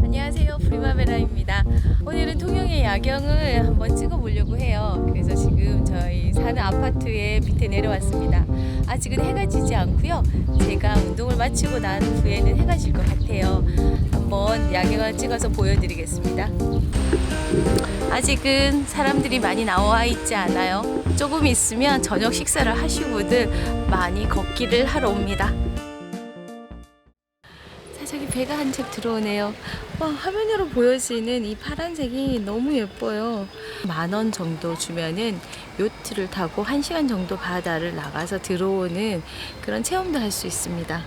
안녕하세요. 프리마베라입니다. 오늘은 통영의 야경을 한번 찍어보려고 해요. 그래서 지금 저희 사는 아파트의 밑에 내려왔습니다. 아직은 해가 지지 않고요. 제가 운동을 마치고 난 후에는 해가 질 것 같아요. 한번 야경을 찍어서 보여드리겠습니다. 아직은 사람들이 많이 나와 있지 않아요. 조금 있으면 저녁 식사를 하시고들 많이 걷기를 하러 옵니다. 자, 저기 배가 한 척 들어오네요. 와, 화면으로 보여지는 이 파란색이 너무 예뻐요. 만 원 정도 주면은 요트를 타고 한 시간 정도 바다를 나가서 들어오는 그런 체험도 할 수 있습니다.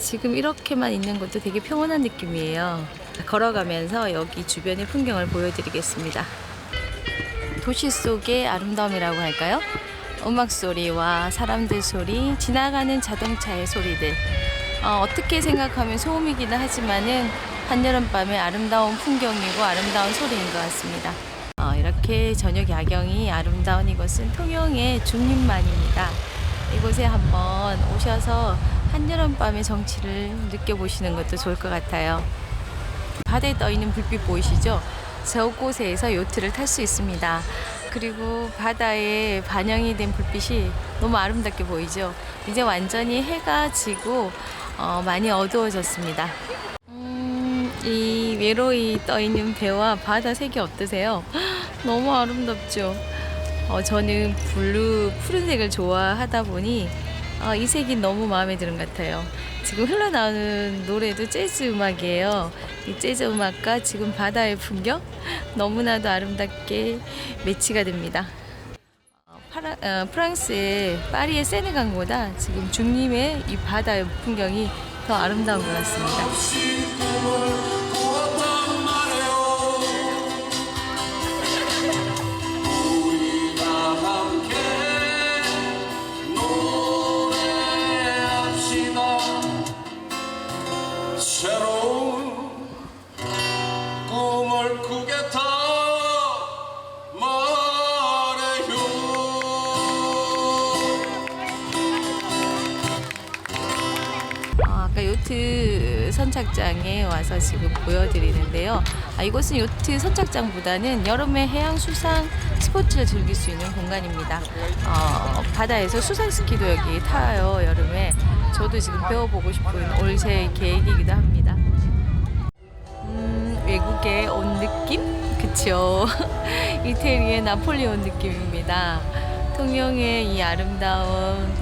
지금 이렇게만 있는 것도 되게 평온한 느낌이에요. 걸어가면서 여기 주변의 풍경을 보여드리겠습니다. 도시 속의 아름다움이라고 할까요? 음악 소리와 사람들 소리, 지나가는 자동차의 소리들. 어, 어떻게 생각하면 소음이기는 하지만은 한여름밤의 아름다운 풍경이고 아름다운 소리인 것 같습니다. 어, 이렇게 저녁 야경이 아름다운 이곳은 통영의 중림만입니다. 이곳에 한번 오셔서 한여름밤의 정취를 느껴보시는 것도 좋을 것 같아요. 바다에 떠 있는 불빛 보이시죠? 저곳에서 요트를 탈 수 있습니다. 그리고 바다에 반영이 된 불빛이 너무 아름답게 보이죠? 이제 완전히 해가 지고 어, 많이 어두워졌습니다. 음, 이 외로이 떠 있는 배와 바다 색이 어떠세요? 너무 아름답죠? 어, 저는 블루 푸른색을 좋아하다 보니 어, 이 색이 너무 마음에 드는 것 같아요. 지금 흘러나오는 노래도 재즈 음악이에요. 이 재즈 음악과 지금 바다의 풍경 너무나도 아름답게 매치가 됩니다. 어, 파라, 어, 프랑스의 파리의 세네강보다 지금 중림의 이 바다의 풍경이 더 아름다운 것 같습니다. 어, 아까 요트 선착장에 와서 지금 보여드리는데요. 아, 이곳은 요트 선착장보다는 여름에 해양 수상 스포츠를 즐길 수 있는 공간입니다. 어, 바다에서 수상 스키도 여기 타요 여름에. 저도 지금 배워보고 싶은 올새 계획이기도 합니다. 음, 외국에 온 느낌? 그쵸. 이태리의 나폴리 온 느낌입니다. 통영의 이 아름다운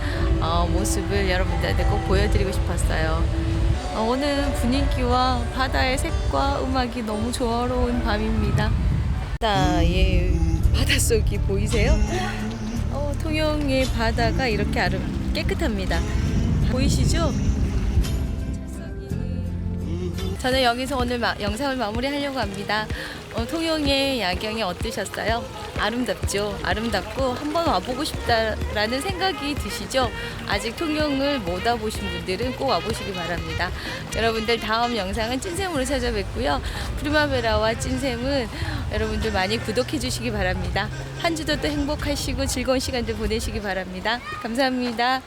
어, 모습을 여러분들한테 꼭 보여드리고 싶었어요. 어, 오늘 분위기와 바다의 색과 음악이 너무 조화로운 밤입니다. 바다의 바닷속이 보이세요? 어, 통영의 바다가 이렇게 아름 깨끗합니다. 보이시죠? 저는 여기서 오늘 마- 영상을 마무리하려고 합니다. 어, 통영의 야경이 어떠셨어요? 아름답죠? 아름답고 한번 와보고 싶다라는 생각이 드시죠? 아직 통영을 못 와보신 분들은 꼭 와보시기 바랍니다. 여러분들 다음 영상은 찐샘으로 찾아뵙고요. 프리마베라와 찐샘은 여러분들 많이 구독해 주시기 바랍니다. 한 주도 또 행복하시고 즐거운 시간들 보내시기 바랍니다. 감사합니다.